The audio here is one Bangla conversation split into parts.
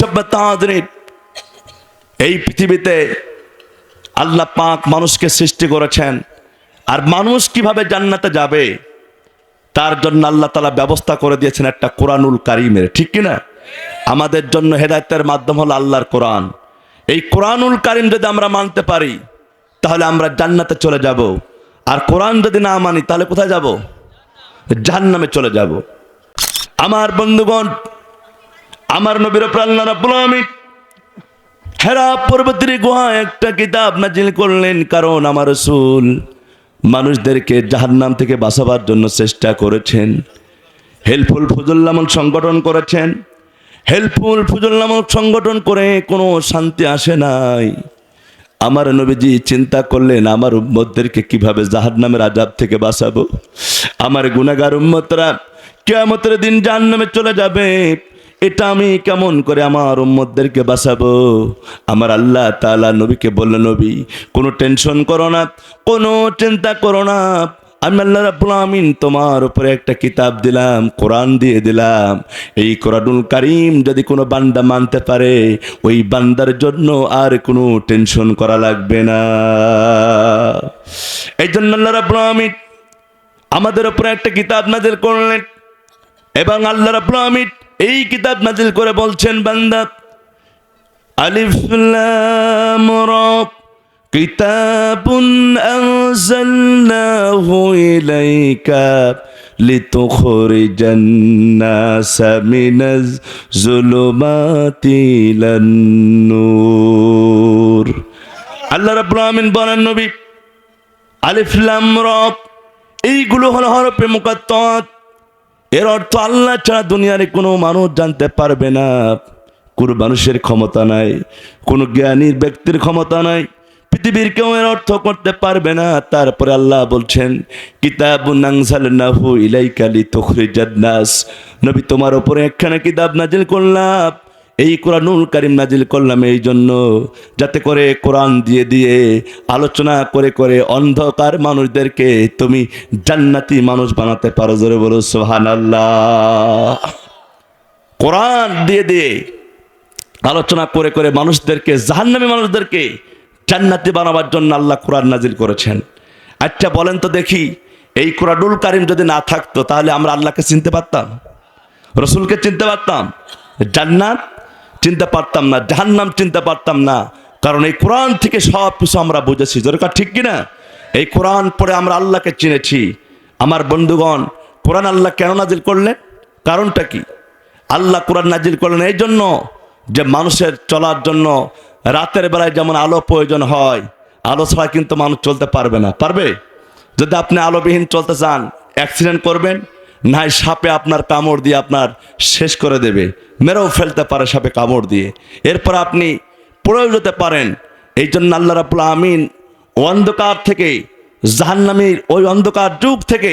সভ্যতা এই পৃথিবীতে আল্লাহ পাক মানুষকে সৃষ্টি করেছেন। আর মানুষ কীভাবে জান্নাতে যাবে, তার জন্য আল্লাহ তালা ব্যবস্থা করে দিয়েছেন একটা কোরআনুল কারিমের। ঠিক কিনা আমাদের জন্য হেদায়তের মাধ্যম হলো আল্লাহর কোরআন। এই কোরআনুল কারিম যদি আমরা মানতে পারি, তাহলে আমরা জান্নাতে চলে যাব। আর কোরআন যদি না মানি, তাহলে কোথায় যাব? জাহান্নামে চলে যাব। আমার বন্ধুগণ আমার নবীর প্রাল্লা রাব্বুল আলামিন হেরা পর্বতের গুহায় একটা কিতাব নাজিল করলেন, কারণ আমার রসুল মানুষদেরকে জাহান্নাম থেকে বাঁচাবার জন্য চেষ্টা করেছেন। হেল্পফুল ফুজুল নামক সংগঠন করেছেন। হেল্পফুল ফুজুল নামক সংগঠন করে কোনো শান্তি আসে নাই। আমার নবীজি চিন্তা করলেন, আমার উম্মতদেরকে কীভাবে জাহান্নামের আজাব থেকে বাঁচাবো? আমার গুনাগার উম্মতরা কেয়ামতের দিন জাহান্নামে চলে যাবে। এটা আমি কেমন করে আমার উম্মতদেরকে বাঁচাবো? আমার আল্লাহ তাআলা নবীকে বলল, নবী, কোনো টেনশন করো না, কোনো চিন্তা করো না। আমি আল্লাহ রাব্বুল আমিন তোমার উপরে একটা কিতাব দিলাম, কোরআন দিয়ে দিলাম। এই কোরআনুল কারিম যদি কোনো বান্দা মানতে পারে, ওই বান্দার জন্য আর কোনো টেনশন করা লাগবে না। এই জন্য আল্লাহ রাব্বুল আমিন আমাদের উপরে একটা কিতাব নাজিল করলেন এবং আল্লাহ রাব্বুল আমিন এই কিতাব নাজিল করে বলছেন বান্দা আলিফ লাম রা كتاب أنزلناه إليك لتخرج الناس من الظلمات إلى النور আল্লাহ রাব্বুল আমিন বলেন নবী আলিফ লাম রা এইগুলো হলো হরফে মুকাত্তাত এর অর্থ আল্লাহ ছাড়া দুনিয়ারে কোনো মানুষ জানতে পারবে না। কোনো মানুষের ক্ষমতা নাই, কোনো জ্ঞানীর ব্যক্তির ক্ষমতা নাই, পৃথিবীর কেউ এর অর্থ করতে পারবে না। তারপরে আল্লাহ বলছেন, কিতাবুন আনজালনাহু ইলাইকা লিতুখরিজান নাস। নবী তোমার ওপরে একখানা কিতাব নাজিল করলাম। এই কোরআনুল কারিম নাজিল করলাম এই জন্য যাতে করে কোরআন দিয়ে দিয়ে আলোচনা করে করে অন্ধকার মানুষদেরকে তুমি জান্নাতি মানুষ বানাতে পারো। জোরে বলো সোহান আল্লাহ কোরআন দিয়ে দিয়ে আলোচনা করে করে মানুষদেরকে, জাহান্নামী মানুষদেরকে জান্নাতি বানাবার জন্য আল্লাহ কোরআন নাজিল করেছেন। আচ্ছা বলেন তো দেখি, এই কোরআনুল কারিম যদি না থাকতো তাহলে আমরা আল্লাহকে চিনতে পারতাম? রসুলকে চিনতে পারতাম? জান্নাত চিনতে পারতাম না, জাহান্নাম চিনতে পারতাম না। কারণ এই কোরআন থেকে সব কিছু আমরা বুঝেছি। দরকার ঠিক কিনা? এই কোরআন পড়ে আমরা আল্লাহকে চিনেছি। আমার বন্ধুগণ, কোরআন আল্লাহ কেন নাজিল করলেন? কারণটা কি? আল্লাহ কোরআন নাজিল করলেন এই জন্য যে মানুষের চলার জন্য রাতের বেলায় যেমন আলো প্রয়োজন হয়, আলো ছাড়া কিন্তু মানুষ চলতে পারবে না। পারবে? যদি আপনি আলোবিহীন চলতে চান, অ্যাক্সিডেন্ট করবেন নাই সাপে আপনার কামড় দিয়ে আপনার শেষ করে দেবে। মেরেও ফেলতে পারে সাপে কামড় দিয়ে। এরপর আপনি পড়েও যেতে পারেন। এই জন্য আল্লাহ রাবুল আমিন অন্ধকার থেকে, জাহান্নামীর ওই অন্ধকার যুগ থেকে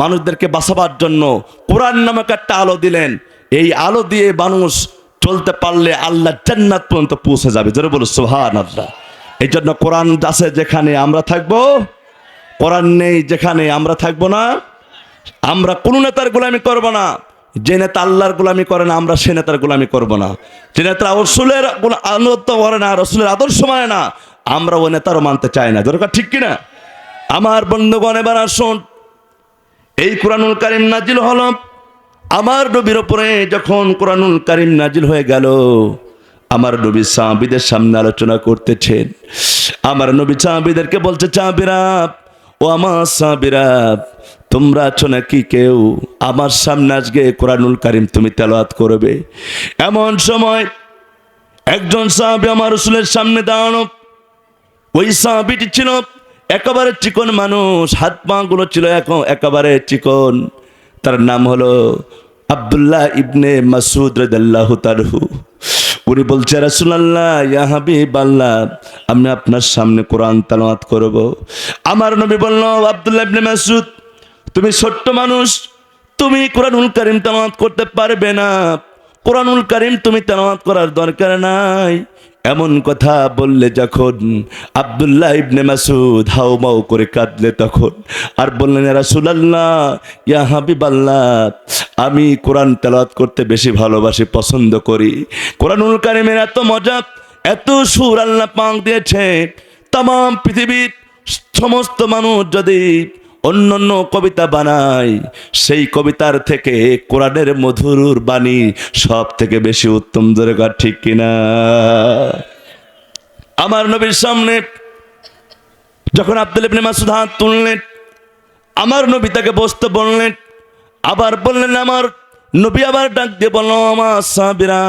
মানুষদেরকে বাঁচাবার জন্য কোরআন নামক একটা আলো দিলেন। এই আলো দিয়ে মানুষ চলতে পারলে আল্লাহ জান্নাত পর্যন্ত পৌঁছে যাবে। জোরে বলো সোহান আল্লাহ এই জন্য কোরআন আছে যেখানে আমরা থাকব, কোরআন নেই যেখানে আমরা থাকব না। আমরা কোনো নেতার গোলামি করব না। যে নেতা আল্লাহর গোলামি করে না, আমরা সে নেতার গোলামি করব না। যে নেতা রসুলের আনুগত্য করে না, রসুলের আদর্শ মানে না, আমরা ও নেতারও মানতে চাই না। দরকার ঠিক কিনা? আমার বন্ধুগণ, এবার আসুন। এই কোরআনুল কারিম নাজিল হল। আমার নবীর ওপরে যখন কোরআনুল কারিম নাজিল হয়ে গেল, আমার নবী সাহাবিদের সামনে আলোচনা করতেছেন। আমার নবী সাহাবিদেরকে বলছে চাবিরা ও আমার সাহাবিরা তোমরা আছো নাকি কেউ? আমার সামনে আজকে কোরআনুল কারিম তুমি তেলাওয়াত করবে। এমন সময় একজন সাহাবি আমার রসুলের সামনে দাঁড়ানো। ওই সাহাবিটি ছিল একেবারে চিকন মানুষ, হাত পা গুলো ছিল এখন একেবারে চিকন। তার নাম হলো আবদুল্লাহ ইবনে মাসুদ রাদিয়াল্লাহু তারহু উনি বলছে রাসূলুল্লাহ, ইয়া হাবিবাল্লাহ, আমি আপনার সামনে কোরআন তেলাওয়াত করব। আমার নবী বলল, আব্দুল্লাহ ইবনে মাসুদ তুমি ছোট্ট মানুষ, তুমি কোরআনুল করিম তেলাওয়াত করতে পারবে না। কোরআনুল কারিম তুমি তেলাওয়াত করার দরকার নাই। এমন কথা বললে যখন আবদুল্লাহ ইবনে মাসুদ হাউ মাউ করে কাঁদলে তখন, আর বললেন রাসূলুল্লাহ, ইয়া হাবিবাল্লাহ, আমি কোরআন তেলাওয়াত করতে বেশি ভালোবাসি, পছন্দ করি। কোরআনুল কারিমের এত মজা, এত সুর আল্লাহ পাক দিয়েছে। তাম, পৃথিবীর সমস্ত মানুষ যদি অন্য অন্য কবিতা বানায় সেই কবিতার থেকে কোরআনের মধুর বাণী সব থেকে বেশি উত্তম। দরকার ঠিক কিনা? আমার নবীর সামনে যখন আব্দুল ইবনে মাসুদ হাত তুললেন, আমার নবী তাকে বসতে বললেন, আবার বললেন, আমার নবী আবার ডাক দিয়ে বলল, আমার সাবিরা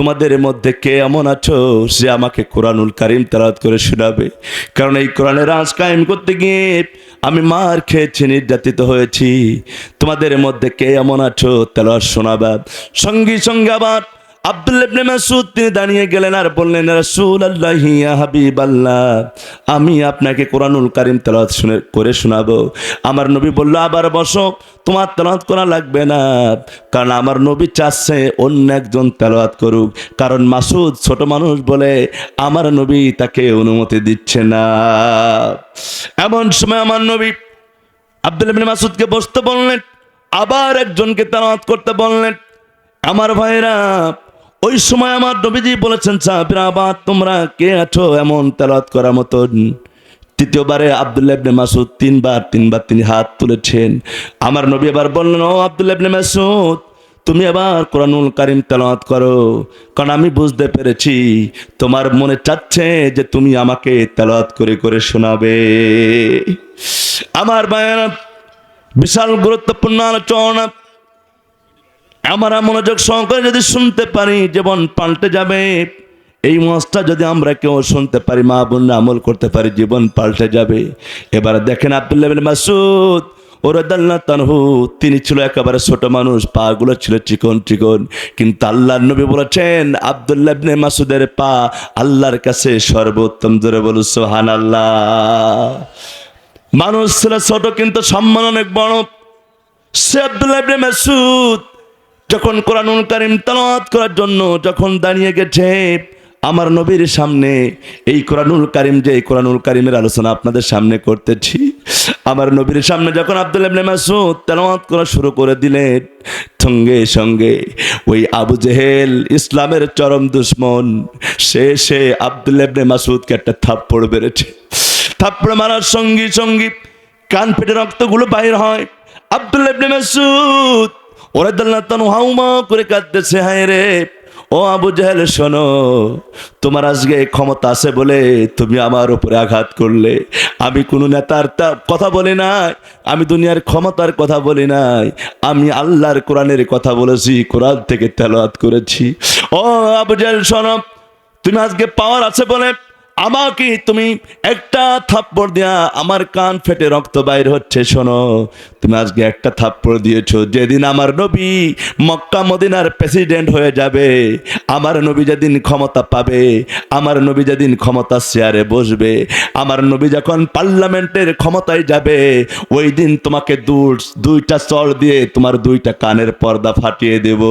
তোমাদের মধ্যে কে এমন আছো সে আমাকে কোরআনুল কারিম তারাত করে শোনাবে? কারণ এই কোরআনের রাজ কায়েম করতে গিয়ে আমি মার খেয়েছি, নির্যাতিত হয়েছি। তোমাদের মধ্যে কে এমন আছো? তেলাওয়াত শোনাবে। সঙ্গী সঙ্গে আবার আব্দুল ইবনে মাসুদ তিনি দাঁড়িয়ে গেলেন আর বললেন রাসূলুল্লাহ, ইয়া হাবিবাল্লাহ, আমি আপনাকে কোরআনুল কারীম তেলাওয়াত শুনে, করে শোনাবো। আমার নবী বলল, আবার বসো, তোমার তেলাওয়াত করা লাগবে না, কারণ আমার নবী চাচ্ছে অন্য একজন তেলাওয়াত করুক। কারণ মাসুদ ছোট মানুষ বলে, আমার নবী তাকে অনুমতি দিচ্ছে না। এমন সময় আমার নবী আব্দুল ইবনে মাসুদকে বসতে বললেন, আবার একজনকে তেলাওয়াত করতে বললেন। আমার ভাইরা ওই সময় আমার নবীজি বলেছেন, সাহাবিরা আবার তোমরা কে আছো এমন তেলাওয়াত করার মতন? তৃতীয়বারে আব্দুল্লাহ ইবনে মাসুদ তিনবার তিনবার তিনি হাত তুলেছেন। আমার নবী এবার বললেন, ও আব্দুল্লাহ ইবনে মাসুদ তুমি আবার কোরআনুল কারিম তেলাওয়াত করো। কারণ আমি বুঝতে পেরেছি, তোমার মনে চাচ্ছে যে তুমি আমাকে তেলাওয়াত করে করে শোনাবে। আমার ভাইয়েরা বিশাল গুরুত্বপূর্ণ আলোচনা। আমরা মনোযোগ সহকারে যদি শুনতে পারি, জীবন পাল্টে যাবে। এই মজটা যদি আমরা কেউ শুনতে পারি, মা বোন আমল করতে পারি, জীবন পাল্টে যাবে। এবার দেখেন আব্দুল্লাহ মাসুদ তানহু, তিনি ছিল একেবারে ছোট মানুষ পা গুলো ছিল চিকন চিকন, কিন্তু আল্লাহ নবী বলেছেন, আব্দুল্লাহ মাসুদের পা আল্লাহর কাছে সর্বোত্তম, জোরে বলু সোহান আল্লাহ মানুষ ছিল ছোট, কিন্তু সম্মান অনেক বড়। সে আব্দুল্লাহ মাসুদ যখন কোরআনুল কারিম তালাওয়াত করার জন্য যখন দাঁড়িয়ে গেছে, আমার নবীর সামনে, এই কোরআনুল কারিম যে এই কোরআনুল কারিমের আলোচনা আপনাদের সামনে করতেছি, আমার নবীর সামনে যখন আব্দুল ইবনে মাসুদ তেলাওয়াত করা শুরু করে দিলেন, সঙ্গে সঙ্গে ওই আবু জেহেল ইসলামের চরম দুশ্মন, সে সে আব্দুল ইবনে মাসুদকে একটা থাপ্পড় বেড়েছে থাপ্পড় মারার সঙ্গী সঙ্গী কান ফেটে রক্তগুলো বাইর হয়। আব্দুল ইবনে মাসুদ ওরা দাল্লা তানু হাউমা করে কাঁদতেছে, হায় রে। ও আবু জাহেল, শোনো, তোমার আজকে ক্ষমতা আছে বলে তুমি আমার উপরে আঘাত করলে। আমি কোনো নেতার তা- কথা বলি নাই, আমি দুনিয়ার ক্ষমতার কথা বলি নাই, আমি আল্লাহর কোরআনের কথা বলেছি, কোরআন থেকে তেলাওয়াত করেছি। ও আবু জাহেল, শোনো, তুমি আজকে পাওয়ার আছে বলে আমাকে তুমি একটা থাপ্পড় দিয়া আমার কান ফেটে রক্ত বাইর হচ্ছে, শোনো। তুমি আজকে একটা থাপ্পড় দিয়েছ, যেদিন আমার নবী মক্কা মদিনার প্রেসিডেন্ট হয়ে যাবে, আমার নবী যেদিন ক্ষমতা পাবে, আমার নবী যেদিন ক্ষমতা চেয়ারে বসবে, আমার নবী যখন পার্লামেন্টের ক্ষমতায় যাবে, ওই দিন তোমাকে দূর, দুইটা চর দিয়ে তোমার দুইটা কানের পর্দা ফাটিয়ে দেব।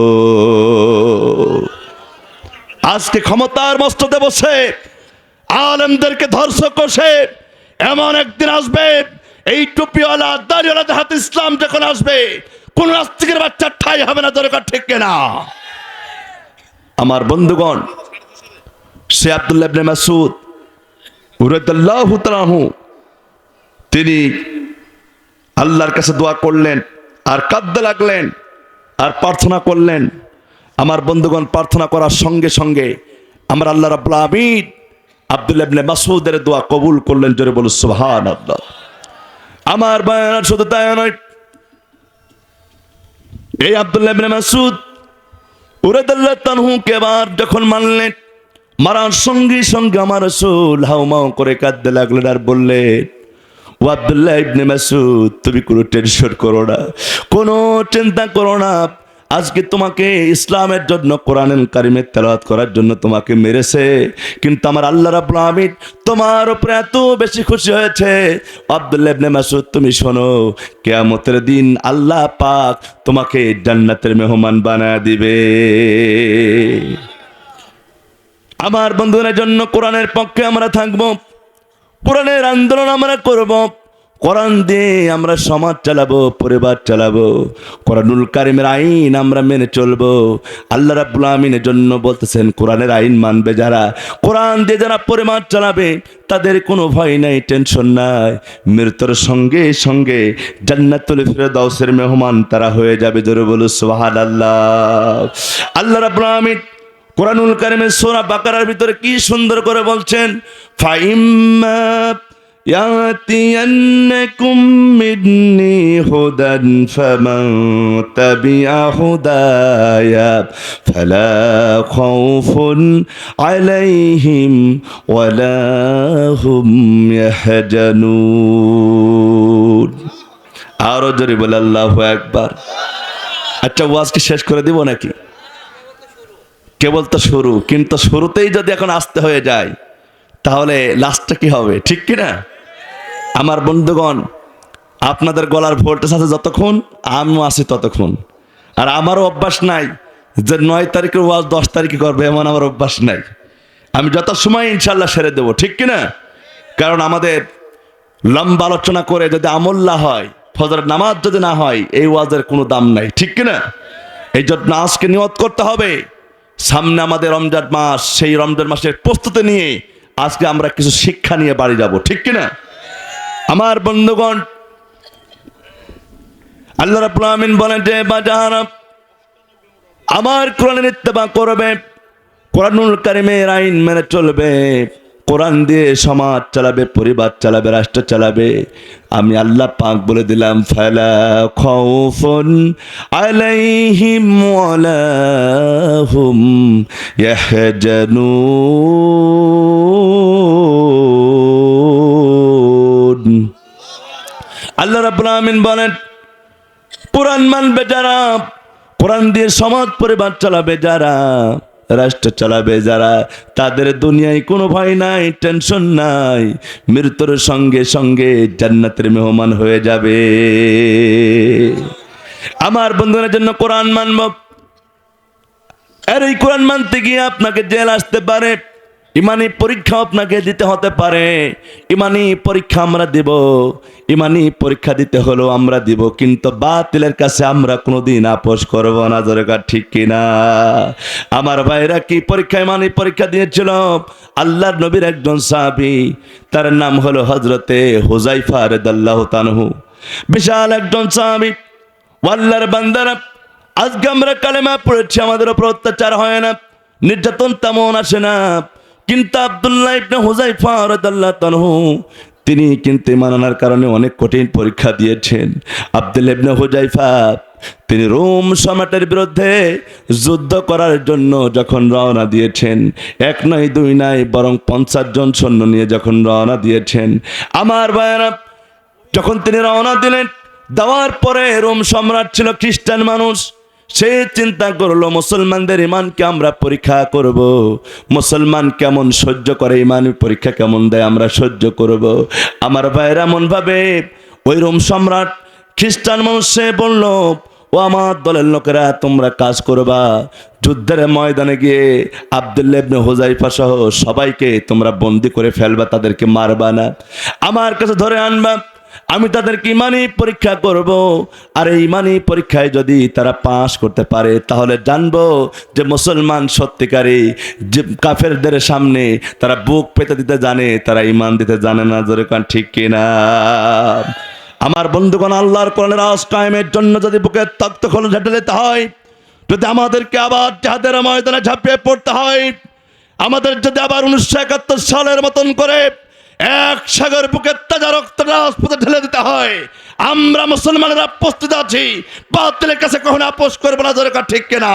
আজকে ক্ষমতার মস্ত মস্ততে বসে আলেমদেরকে ধর্ষ কষে, এমন একদিন আসবে, এই টুপিওয়ালা, দাড়িওয়ালা জাহাত ইসলাম যখন আসবে, কোন রাস্তিকের বাচ্চা ঠাই হবে না, দরকার ঠিক না আমার বন্ধুগণ, সে আব্দুল্লাহ মাসুদ উরাদাল্লাহু তিনি আল্লাহর কাছে দোয়া করলেন, আর কাঁদতে লাগলেন, আর প্রার্থনা করলেন। আমার বন্ধুগণ, প্রার্থনা করার সঙ্গে সঙ্গে, আমার আল্লাহ রাব্বুল আমিন আব্দুল্লাহ ইবনে মাসুদের দোয়া কবুল করলেন, জোরে বলু সুবহানাল্লাহ। আমার বায়ান শুধু তাই নয়, এই আব্দুল্লাহ ইবনে মাসুদ উরাদাল্লাহ তানহুকে এবার যখন মানলেন মারার সঙ্গে সঙ্গে আমার রসুল হাউমাউ করে কাঁদতে লাগলেন আর বললেন, ও আব্দুল্লাহ ইবনে মাসুদ তুমি কোনো টেনশন করো না, কোনো চিন্তা করো না আজকে তোমাকে ইসলামের জন্য কোরআন কারিমের তেলাওয়াত করার জন্য তোমাকে মেরেছে। কিন্তু আমার আল্লাহ রাব্বুল আমিন তোমার উপরে এত বেশি খুশি হয়েছে। আব্দুল্লাহ ইবনে মাসুদ তুমি শোনো, কেয়ামতের দিন আল্লাহ পাক তোমাকে জান্নাতের মেহমান বানায় দিবে। আমার বন্ধুদের জন্য কোরআনের পক্ষে আমরা থাকব, কোরআনের আন্দোলন আমরা করব। কোরআন দিয়ে আমরা সমাজ চালাবো, পরিবার চালাবো, কোরআনুল কারিমের আইন আমরা মেনে চলবো। আল্লাহ রাব্বুল আমিনের জন্য বলতেছেন, কোরআনের আইন মানবে যারা। কোরআন দিয়ে যারা পরিবার চালাবে, তাদের কোনো ভয় নাই, টেনশন নাই। মৃত্যুর সঙ্গে সঙ্গে জান্নাতুল ফিরদাউসের মেহমান তারা হয়ে যাবে, জোরে বলু সোহাদ আল্লাহ রাব্বুল আমিন কোরআনুল কারিমের সোরা বাকারার ভিতরে কি সুন্দর করে বলছেন, ফাইম্মা يأتينكم مني هدى فمن تبع هدايا فلا خوف عليهم ولا هم يحزنون আরো জোরে বলে আল্লাহু একবার আচ্ছা ওয়াজ কি শেষ করে দিব নাকি কেবল তো শুরু কিন্তু শুরুতেই যদি এখন আসতে হয়ে যায় তাহলে লাস্টটা কি হবে ঠিক কি না আমার বন্ধুগণ, আপনাদের গলার ভোল্টেজ আছে যতক্ষণ, আমিও আছি ততক্ষণ। আর আমারও অভ্যাস নাই যে নয় তারিখের ওয়াজ দশ তারিখে করবে, এমন আমার অভ্যাস নাই। আমি যত সময় ইনশাল্লাহ সেরে দেবো, ঠিক কি না কারণ আমাদের লম্বা আলোচনা করে যদি আমল্লা হয় ফজর নামাজ যদি না হয়, এই ওয়াজের কোনো দাম নাই, ঠিক কি না এই জন্য আজকে নিয়ত করতে হবে, সামনে আমাদের রমজান মাস, সেই রমজান মাসের প্রস্তুতি নিয়ে আজকে আমরা কিছু শিক্ষা নিয়ে বাড়ি যাব, ঠিক কিনা? আমার বন্ধুগণ, আল্লাহ রাব্বুল আমিন বলেন যে বাজার আমার কোরআনের ইত্তেবা করবে, কোরআনুল কারিমের আইন মেনে চলবে, কোরআন দিয়ে সমাজ চালাবে, পরিবার চালাবে, রাষ্ট্র চালাবে। আমি আল্লাহ পাক বলে দিলাম, ফালা রাব্বুল বলেন, কোরআন মানবে যারা, কোরআন দিয়ে সমাজ পরিবার চালাবে যারা, রাষ্ট্র চালাবে যারা, তাদের দুনিয়ায় কোনো ভয় নাই, টেনশন নাই, মৃত্যুর সঙ্গে সঙ্গে জান্নাতের মেহমান হয়ে যাবে। আমার বন্ধুদের জন্য কোরআন মানব। আর এই কোরআন মানতে গিয়ে আপনাকে জেল আসতে পারে। ইমানি পরীক্ষা আপনাকে দিতে হতে পারে। ইমানি পরীক্ষা আমরা দেব। ইমানি পরীক্ষা দিতে হলো আমরা দিব, কিন্তু বাতিলের কাছে আমরা কোনোদিন আপোষ করব না দরকার ঠিক কিনা? আমার ভাইরা কি পরীক্ষা, ইমানি পরীক্ষা দিয়েছিল? আল্লাহর নবীর একজন সাহাবী, তার নাম হলো হজরতে হুজাইফা রেদাল্লাহ তানহু বিশাল একজন সাহাবী আল্লাহর বান্দারা, আজকে আমরা কালেমা পড়েছি, আমাদের ওপর অত্যাচার হয় না, নির্যাতন তেমন আসে না। কিন্তু আবদুল্লাহ ইবনে হুজাইফা রাদিয়াল্লাহু তাআলাহু তিনি কিন্তু ইমান আনার কারণে অনেক কঠিন পরীক্ষা দিয়েছেন। আব্দুল্লাহ ইবনে হুজাইফা তিনি রোম সম্রাটের বিরুদ্ধে যুদ্ধ করার জন্য যখন রওনা দিয়েছেন, এক নয় দুই নয় বরং পঞ্চাশ জন সৈন্য নিয়ে যখন রওনা দিয়েছেন, আমার ভাইয়েরা, যখন তিনি রওনা দিলেন, দেওয়ার পরে রোম সম্রাট ছিল খ্রিস্টান মানুষ। সে চিন্তা করল, মুসলমানদের ইমানকে আমরা পরীক্ষা করব। মুসলমান কেমন সহ্য করে ইমান পরীক্ষা কেমন দেয় আমরা সহ্য করব। আমার ভাইয়ের এমন ভাবে ওই রোম সম্রাট খ্রিস্টান মানুষ বলল, ও আমার দলের লোকেরা, তোমরা কাজ করবা। যুদ্ধের ময়দানে গিয়ে আবদুল্লেবনে হোজাইফা সহ সবাইকে তোমরা বন্দি করে ফেলবা, তাদেরকে মারবা না। আমার কাছে ধরে আনবা আমি তাদেরকে ইমানি পরীক্ষা করব। আর এই ইমানি পরীক্ষায় যদি তারা পাশ করতে পারে, তাহলে জানব যে মুসলমান সত্যিকারী, যে কাফেরদের সামনে তারা বুক পেতে দিতে জানে, তারা ইমান দিতে জানে না। জোরে কান, ঠিক কিনা? আমার বন্ধুগণ, আল্লাহর কোরআনের আওয়াজ কায়েমের জন্য যদি বুকের তক্ত খোল ঝেঁটে দিতে হয়, যদি আমাদেরকে আবার যাদের ময়দানে ঝাঁপিয়ে পড়তে হয়, আমাদের যদি আবার উনিশশো একাত্তর সালের মতন করে এক সাগর বুকে তাজা রক্ত রাজপথে ঢেলে দিতে হয়। আমরা মুসলমানেরা প্রস্তুত আছি। বাতিলের কাছে কখনো আপোষ করব না দরকার ঠিক কিনা।